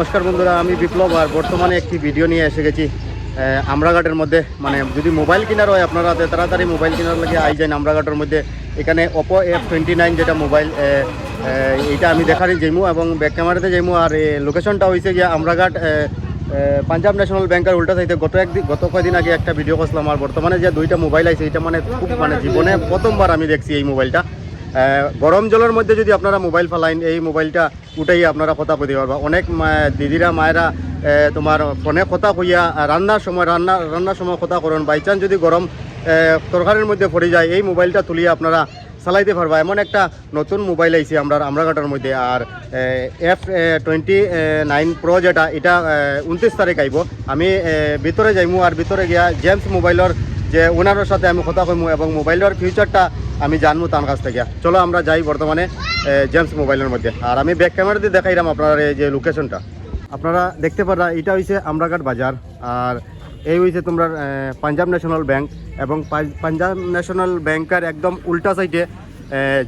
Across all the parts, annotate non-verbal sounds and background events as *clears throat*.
নমস্কার বন্ধুরা, আমি বিপ্লব আর বর্তমানে একটি ভিডিও নিয়ে এসে গেছি আমরাঘাটের মধ্যে। মানে যদি মোবাইল কেনার হয় আপনারা তাড়াতাড়ি মোবাইল কেনার লাগে আই যান আমরাঘাটের মধ্যে। এখানে ওপো এফ টোয়েন্টি নাইন যেটা মোবাইল এইটা আমি দেখারই যাইমু এবং ব্যাক ক্যামেরাতে যাইমু। আর লোকেশনটা হয়েছে গিয়ে আমরাঘাট পাঞ্জাব ন্যাশনাল ব্যাংকের উল্টা সাইডে। গত একদিন গত কয়েকদিন আগে একটা ভিডিও করছিলাম। আর বর্তমানে যে দুইটা মোবাইল আছে এটা মানে খুব মানে জীবনে প্রথমবার আমি দেখছি এই মোবাইলটা গরম জলের মধ্যে যদি আপনারা মোবাইল ফালাইন, এই মোবাইলটা উঠাই আপনারা কথা কইতে পারবা। অনেক দিদিরা, মায়েরা তোমার ফোনে কথা কইয়া রান্নার সময়, রান্না, রান্নার সময় কথা করুন। বাই চান্স যদি গরম তরকারির মধ্যে পড়ে যায়, এই মোবাইলটা তুলিয়ে আপনারা চালাইতে পারবা। এমন একটা নতুন মোবাইল আইছে আমরা আমরাঘাটার মধ্যে। আর এফ টোয়েন্টি নাইন প্রো যেটা, এটা উনত্রিশ তারিখ আইব। আমি ভিতরে যাইমু, আর ভিতরে গিয়া জেমস মোবাইলের যে ওনারের সাথে আমি কথা কইমু এবং মোবাইলের ফিউচারটা আমি জানব তার কাছ থেকে। চলো আমরা যাই বর্তমানে জেমস মোবাইলের মধ্যে। আর আমি ব্যাক ক্যামেরা দিয়ে দেখাইলাম আপনার এই যে লোকেশনটা আপনারা দেখতে পারা এটা হইছে আমরাঘাট বাজার। আর এই হইছে তোমরা পাঞ্জাব ন্যাশনাল ব্যাংক এবং পাঞ্জাব ন্যাশনাল ব্যাংকের একদম উল্টা সাইডে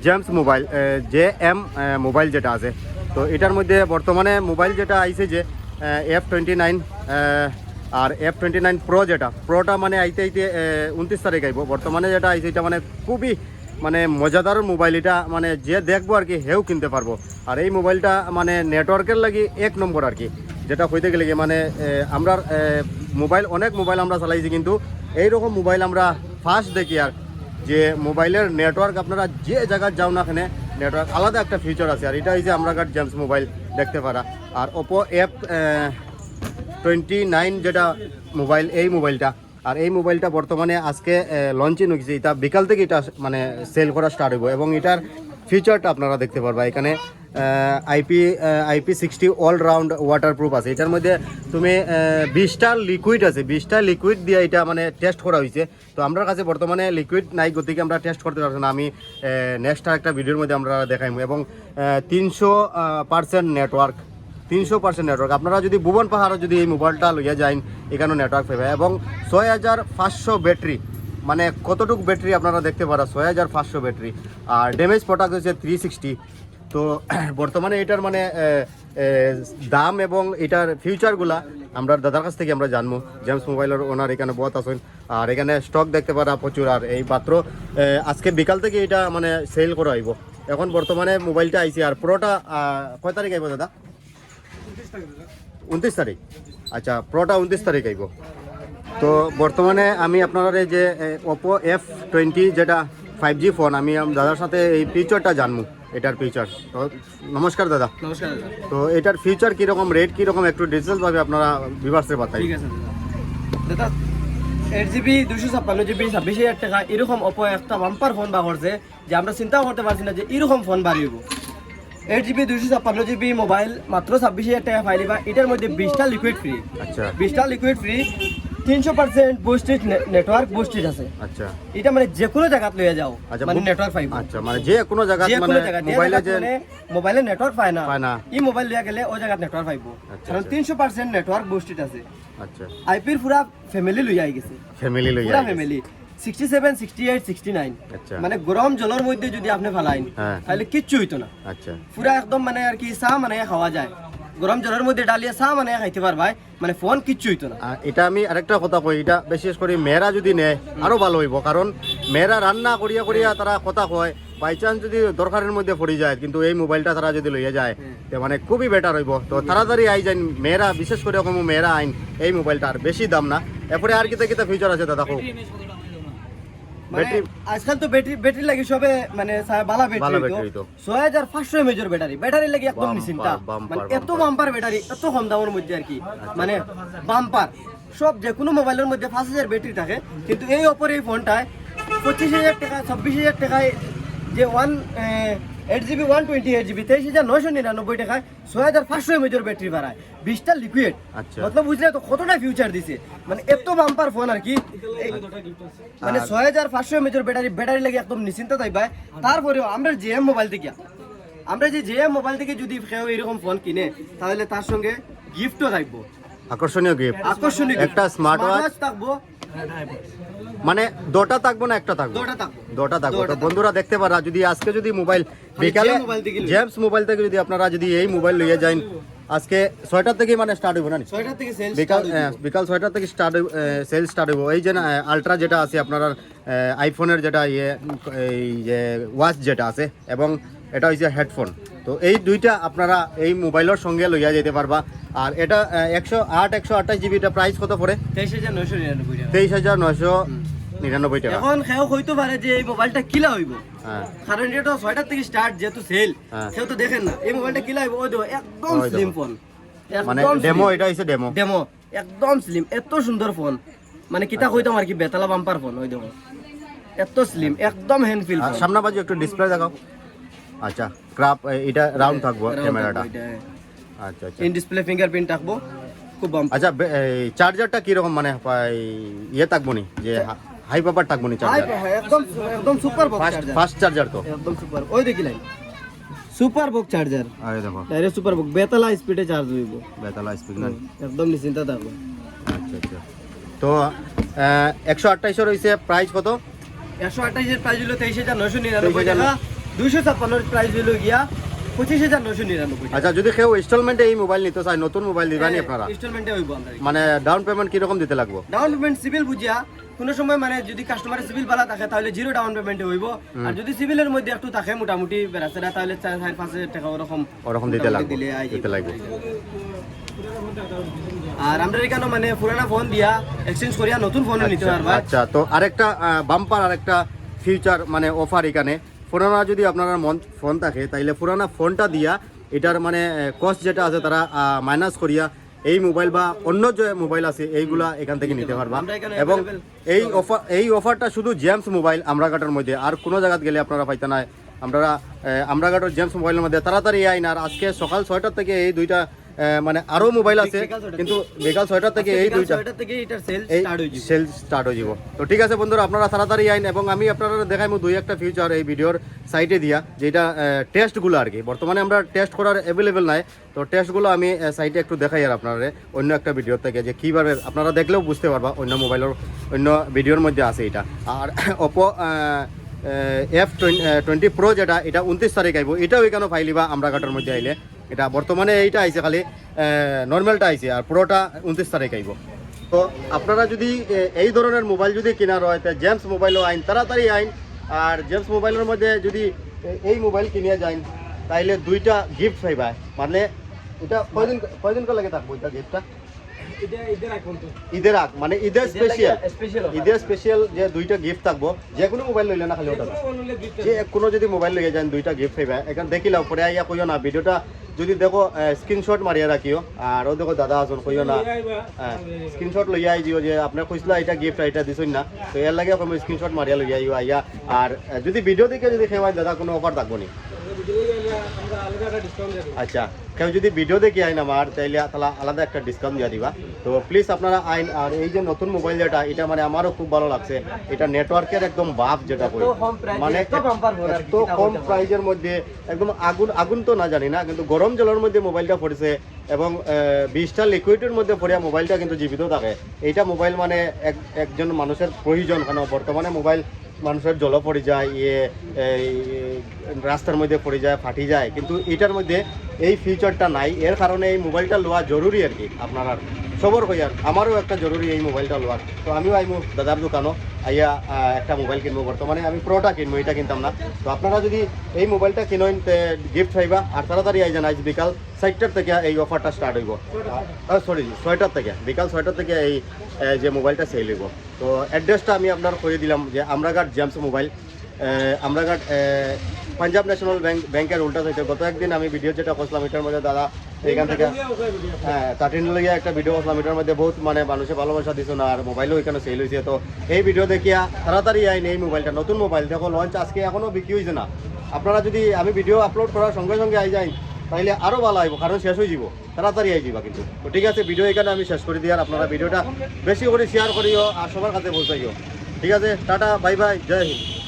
Gems mobile J M mobile যেটা আছে। তো এটার মধ্যে বর্তমানে মোবাইল যেটা আইছে যে এফ টোয়েন্টি নাইন আর এফ টোয়েন্টি নাইন প্রো যেটা প্রোটা মানে আইতে আইতে উনত্রিশ তারিখ আইব। বর্তমানে যেটা আইছে, এটা মানে খুবই মানে মজাদার মোবাইল এটা মানে যে দেখব আর কি হেও কিনতে পারব। আর এই মোবাইলটা মানে নেটওয়ার্কের লাগি এক নম্বর আর কি, যেটা হইতে গেলে মানে আমরা মোবাইল অনেক মোবাইল আমরা চালাইছি, কিন্তু এইরকম মোবাইল আমরা ফার্স্ট দেখি আর, যে মোবাইলের নেটওয়ার্ক আপনারা যে জায়গায় যাও না এখানে নেটওয়ার্ক আলাদা একটা ফিচার আছে। আর এটা হচ্ছে আমরা কাট জেমস মোবাইল দেখতে পারা। আর ওপো এফ টোয়েন্টি নাইন যেটা মোবাইল, এই মোবাইলটা। আর এই মোবাইলটা বর্তমানে আজকে লঞ্চিং হয়েছে এটা বিকাল থেকে এটা মানে সেল করা স্টার্ট হইব এবং এটার ফিচারটা আপনারা দেখতে পারবা। এখানে IP IP sixty all round waterproof আছে। এটার মধ্যে তুমি বিশটা লিকুইড আছে। বিশটা লিকুইড দিয়ে এটা মানে টেস্ট করা হয়েছে তো আমার কাছে বর্তমানে লিকুইড নাই, গতিকে আমরা টেস্ট করতে পারছি না। আমি নেক্সট একটা ভিডিওর মধ্যে আমরা দেখাইমু। এবং তিনশো পার্সেন্ট নেটওয়ার্ক তিনশো পার্সেন্ট নেটওয়ার্ক আপনারা যদি ভুবন পাহাড়ে যদি এই মোবাইলটা লইয়া যান এখানেও নেটওয়ার্ক পাবে এবং ছয় হাজার পাঁচশো ব্যাটারি মানে কতটুকু ব্যাটারি আপনারা দেখতে পারা? ছয় হাজার পাঁচশো ব্যাটারি আর ড্যামেজ প্রোডাক্ট হচ্ছে থ্রি সিক্সটি তো *clears throat* বর্তমানে এটার মানে দাম এবং এটার ফিউচারগুলা আমরা দাদার কাছ থেকে আমরা জানব। জেমস মোবাইলের ওনার এখানে বহুত আছেন। আর এখানে স্টক দেখতে পারা প্রচুর। আর এই মাত্র আজকে বিকাল থেকে এটা মানে সেল করা আইব এখন বর্তমানে মোবাইলটা আইছে। আর পুরোটা কয় তারিখ আইব দাদা? উনত্রিশ তারিখ? আচ্ছা প্রোটা উনত্রিশ তারিখ আইব। তো বর্তমানে আমি আপনার এই যে ওপো এফ টোয়েন্টি যেটা ফাইভ জি ফোন আমি দাদার সাথে এই ফিচারটা জানব এটার ফিচার তো নমস্কার দাদা। নমস্কার তো এটার ফিচার কীরকম রেট কীরকম একটু ডিটেলসভাবে আপনারা ভিভার্সে বাতাই ঠিক আছে দাদা। দাদা এইট জিবি দুশো ছাপ্পান্ন জিবি ছাব্বিশ হাজার টাকা এরকম অপো একটা বাম্পার ফোন বা করছে যে আমরা চিন্তাও করতে পারছি না যে এরকম ফোন বাড়িব। এইট জিবি দুশো ছাপ্পান্ন জিবি মোবাইল মাত্র ছাব্বিশ হাজার টাকা পাইলিবা এটার মধ্যে বিশটা লিকুইড ফ্রি আচ্ছা। বিশটা লিকুইড ফ্রি তিনশো পার্সেন্ট বুস্টেড নেটওয়ার্ক বুস্টেড আছে। আচ্ছা। এটা মানে যে কোনো জায়গাত লইয়া যাও আচ্ছা, মানে নেটওয়ার্ক পাইব আচ্ছা মানে যে কোনো জায়গা যে মানে মোবাইলে যে মোবাইলে নেটওয়ার্ক পায় না। পায় না। ই মোবাইল লিয়া গেলে ও জায়গাত নেটওয়ার্ক পাইব। আচ্ছা, কারণ আচ্ছা। তিনশো পার্সেন্ট নেটওয়ার্ক বুস্টেড আছে। আচ্ছা। আইপির পুরা ফ্যামিলি লই আই গেছে। ফ্যামিলি লইয়া পুরা। Family sixty seven sixty eight sixty nine মানে গরম জলের মধ্যে যদি আপনি ফালাইন হ্যাঁ। তাহলে কিচ্ছু হইতো না। আচ্ছা। পুরা একদম মানে আর কি চা মানে খাওয়া যায়। গরম জলের মধ্যে ডালিয়ে চা মানে খাইতে পারবাই মানে ফোন কিচ্ছু হইতো না। এটা আমি আরেকটা কথা কই এটা বিশেষ করে মেয়েরা যদি নেয় আরও ভালো হইব। কারণ মেয়েরা রান্না করিয়া করিয়া তারা কথা কয় বাই চান্স যদি দরকারের মধ্যে পড়ে যায় কিন্তু এই মোবাইলটা তারা যদি লইয়া যায় তে মানে খুবই বেটার হইব। তো তাড়াতাড়ি আই যান মেয়েরা বিশেষ করে মেয়েরা আইন এই মোবাইলটা আর বেশি দাম না। এরপরে আর কিতা কিতা ফিচার আছে দাদা খুব ব্যাটারি আজকাল তো ব্যাটারি ব্যাটারি লাগি সবে মানে বালা ব্যাটারি তো। তো। ছয় হাজার পাঁচশো এমএজের ব্যাটারি। ব্যাটারি লাগি একদম মেশিনটা নিশ্চিন্তা। মানে এত বাম্পার। ব্যাটারি এত কম দামের মধ্যে আর কি। মানে বাম্পার। সব যে কোনো মোবাইলের মধ্যে পাঁচ হাজার ব্যাটারি থাকে। কিন্তু এই অপর এই ফোনটায় পঁচিশ হাজার টাকা ছাব্বিশ হাজার টাকায় যে one eight GB one twenty eight GB তেইশ হাজার নয়শো নিরানব্বই টাকায় ছয় হাজার পাঁচশো এমএজের ব্যাটারি বাড়ায়। বিশটা লিকুইড আচ্ছা। মতলব বুঝলে তো কতটা ফিউচার দিছে। মানে এত বাম্পার ফোন আর কি। মানে ছয় হাজার পাঁচশো এমএচের ব্যাটারি ব্যাটারি লাগে একদম নিশ্চিন্ত থাকবে তারপরেও আমরা জেএম মোবাইল থেকে আমরা যে জেএম মোবাইল থেকে যদি কেউ এরকম ফোন কিনে তাহলে তার সঙ্গে গিফটও থাকব। আকর্ষণীয় গিফট আকর্ষণীয় একটা স্মার্ট ওয়াচ ওয়াচ থাকব। মানে দুটা থাকব না একটা থাকব? দুটা থাকব। তো বন্ধুরা দেখতে পারা যদি আজকে যদি মোবাইল বিকালে যে মোবাইল থেকে লই- জেমস মোবাইল থেকে যদি আপনারা যদি এই মোবাইল লইয়া যান আজকে ছয়টার থেকে মানে স্টার্ট হইব না নি? থেকে সেল বিকাল হ্যাঁ, বিকাল ছয়টার থেকে স্টার্ট সেল স্টার্ট হইব। এই যে আলট্রা যেটা আছে আপনার আইফোনের যেটা ইয়ে এই যে ওয়াচ যেটা আছে এবং এটা হচ্ছে হেডফোন তো এই দুইটা আপনারা এই মোবাইলের সঙ্গে লইয়া যেতে পারবা। আর এটা একশো আট একশো আঠাশ জিবি এটা প্রাইস কত পড়ে? তেইশ হাজার নয়শো নিরানব্বই টাকা। এখন সেও হইতে পারে যে এই মোবাইলটা কিলা হইব? হ্যাঁ। কারণ এটা ছয়টার থেকে স্টার্ট যেহেতু সেল হ্যাঁ। সেও তো দেখেন না। এই মোবাইলটা কিলা হইব? ওই দেখো একদম স্লিম ফোন মানে ডেমো এটা হচ্ছে ডেমো ডেমো একদম স্লিম এত সুন্দর ফোন মানে কিতা কইতাম আর কি বেতালা বাম্পার ফোন ওই দেখো। এত স্লিম একদম হ্যান্ড ফিল সামনা বাজু একটু ডিসপ্লে দেখাও। আচ্ছা ক্রাপ এটা রাউন্ড থাকব ক্যামেরাটা আচ্ছা আচ্ছা। ইন ডিসপ্লে ফিঙ্গারপ্রিন্ট থাকব। খুব আচ্ছা চার্জারটা কীরকম মানে পাই- ইয়ে থাকব নি? যে হাই পাওয়ার থাকব নি চার্জার একদম একদম super fast charger fast charger তো। একদম সুপার ওই দেখি লাইন সুপার বক্স চার্জার আরে দেখো। ডাইরেক্ট সুপার বক্স বেতালা স্পিডে চার্জ হইব। বেতালা স্পিড না? একদম নিশ্চিন্ত থাকব। আচ্ছা আচ্ছা। তো একশো আঠাইশো রয়েছে প্রাইস কত? একশো আঠাইশের প্রাইস হলো তেইশ হাজার নয়শো নিরানব্বই 23,000 টাকা। দুইশো ছাপ্পান্নর প্রাইস হলো গিয়া পঁচিশ হাজার নিরানব্বই আচ্ছা যদি কেউ ইনস্টলমেন্টে এই মোবাইল নিতে চায় নতুন মোবাইল দিবানি আপনারা? ইনস্টলমেন্টে হইব মানে ডাউন পেমেন্ট কীরকম দিতে লাগবো? ডাউন পেমেন্ট সিভিল বুঝিয়া কোনো সময় মানে যদি কাস্টমারের সিভিল ভালো থাকে তাহলে জিরো ডাউন পেমেন্টে হইব। আর যদি সিভিলের মধ্যে একটু থাকে মোটামুটি বেড়াচেরা তাহলে চার চার পাঁচ হাজার টাকা ওরকম ওরকম দিতে লাগবে দিতে। লাগবে। আর আমরা এখানে মানে পুরানা ফোন দিয়া এক্সচেঞ্জ করিয়া নতুন ফোন নিতে পারবা। আচ্ছা তো আরেকটা বাম্পার আরেকটা ফিউচার মানে অফার এখানে। পুরানা যদি আপনার মন ফোন থাকে তাইলে পুরানা ফোনটা দিয়া এটার মানে কস্ট যেটা আছে তারা মাইনাস করিয়া এই মোবাইল বা অন্য যে মোবাইল আছে এইগুলা এখান থেকে নিতে পারবা। এবং এই অফার এই অফারটা শুধু জেমস মোবাইল আমরাঘাটের মধ্যে। আর কোনো জায়গাত গেলে আপনারা পাইতে নাই। আমরা আমরাঘাটের জেমস মোবাইলের মধ্যে। তাড়াতাড়ি আইন আর আজকে সকাল ছয়টার থেকে এই দুইটা মানে আরও মোবাইল আছে কিন্তু বিকাল ছয়টার থেকে এই দুইটা। সেল স্টার্ট হয়ে যাব। তো ঠিক আছে বন্ধুরা আপনারা তাড়াতাড়ি আইন এবং আমি আপনারা দেখাইমু দুই একটা ফিউচার এই ভিডিওর সাইটে দিয়া যেটা টেস্টগুলো আর কি। বর্তমানে আমরা টেস্ট করার অ্যাভেলেবেল নাই তো টেস্টগুলো আমি সাইটে একটু দেখাই আর আপনারা অন্য একটা ভিডিওর থেকে যে কীভাবে আপনারা দেখলেও বুঝতে পারবা অন্য মোবাইলের অন্য ভিডিওর মধ্যে আছে এটা। আর ওপো এফ টোয়েন্টি প্রো যেটা এটা উনত্রিশ তারিখ আইব এটাও এখানে ফাইলিবা আমরা ঘাটের মধ্যে আইলে। এটা বর্তমানে এইটা আইছে খালি নর্মালটা আইছে আর পুরোটা উনত্রিশ তারিখ আইব। তো আপনারা যদি এই ধরনের মোবাইল যদি কেনার হয় তাহলে জেমস মোবাইলও আইন, তাড়াতাড়ি আইন। আর জেমস মোবাইলের মধ্যে যদি এই মোবাইল কিনিয়ে যাইন, তাইলে দুইটা গিফট পাইবা। মানে এটা কয়দিন কয়দিন লাগে থাকব এটা গিফটটা ঈদের আগ মানে ঈদের স্পেশাল ঈদের স্পেশাল যে দুইটা গিফট থাকব যে কোনো মোবাইল লইলে না খালি ওটা যে কোনো যদি মোবাইল লইয়া যান দুইটা গিফট পাইবা এখান দেখিলাও পরে আইয়া কইও না ভিডিওটা যদি দেখো স্ক্রিনশট মারিয়া রাখিও। আর ও দেখো দাদা আসুন কইও না স্ক্রিনশট লইয়া আই দিও যে আপনার কইসলা এটা গিফট এটা দিছই না। তো এর লাগে আমি স্ক্রিনশট মারিয়া লইয়া আইও আইয়া। আর যদি ভিডিও দেখে যদি খেওয়াই দাদা কোনো অফার থাকব নি। আচ্ছা কেউ যদি ভিডিও দেখে আইন আমার তাইলে তাহলে আলাদা একটা ডিসকাউন্ট দিয়ে দিবা। তো প্লিজ আপনারা আইন আর এই যে নতুন মোবাইল যেটা এটা মানে আমারও খুব ভালো লাগছে। এটা নেটওয়ার্কের একদম বাপ যেটা কই। মানে এত কম প্রাইজের মধ্যে একদম আগুন আগুন তো না জানি না কিন্তু গরম জলের মধ্যে মোবাইলটা পড়েছে এবং বিশটা লিকুইডের মধ্যে পড়িয়া মোবাইলটা কিন্তু জীবিত থাকে। এইটা মোবাইল মানে এক একজন মানুষের প্রয়োজন কেন বর্তমানে মোবাইল মানুষের জল পড়ে যায় ইয়ে রাস্তার মধ্যে পড়ে যায়, ফাটি যায়। কিন্তু এটার মধ্যে এই ফিচারটা নাই। এর কারণে এই মোবাইলটা লওয়া জরুরি আর কি আপনার আর। সবর হইয়ার আমারও একটা জরুরি এই মোবাইলটা লওয়ার তো আমিও আইমু দাদার দোকানও আইয়া একটা মোবাইল কিনবো। বর্তমানে আমি প্রোটা কিনবো এটা কিনতাম না। তো আপনারা যদি এই মোবাইলটা কিনেন গিফট পাইবা। আর তাড়াতাড়ি আই যান, আজ বিকাল চারটার থেকে এই অফারটা স্টার্ট হইব। সরি ছয়টার থেকে, বিকাল ছয়টার থেকে এই যে মোবাইলটা সেল হইব। তো অ্যাড্রেসটা আমি আপনার করে দিলাম যে Amraghat Gems mobile Amraghat Punjab National Bank, ব্যাংকের উল্টা সাইডে গত একদিন আমি ভিডিও যেটা করছিলাম, এটার মধ্যে দাদা এখান থেকে হ্যাঁ থার্টিন একটা ভিডিও করছিলাম, এটার মধ্যে বহুত মানে মানুষের ভালোবাসা দিছো না, আর মোবাইলও এখানে সেল হয়েছে তো এই ভিডিও দেখিয়া তাড়াতাড়ি আইন এই মোবাইলটা নতুন মোবাইল দেখো লঞ্চ আজকে এখনও বিক্রি হয়েছে না। আপনারা যদি আমি ভিডিও আপলোড করার সঙ্গে সঙ্গে আই যাই, তাইলে আরও ভালো আইব, কারণ শেষ হয়ে যাব তাড়াতাড়ি আই যাবা কিন্তু। তো ঠিক আছে ভিডিও এখানে আমি শেষ করে দিই, আর আপনারা ভিডিওটা বেশি করে শেয়ার করিও, আর সবার কাছে পৌঁছাইও। ঠিক আছে, টাটা বাই বাই জয় হিন্দ।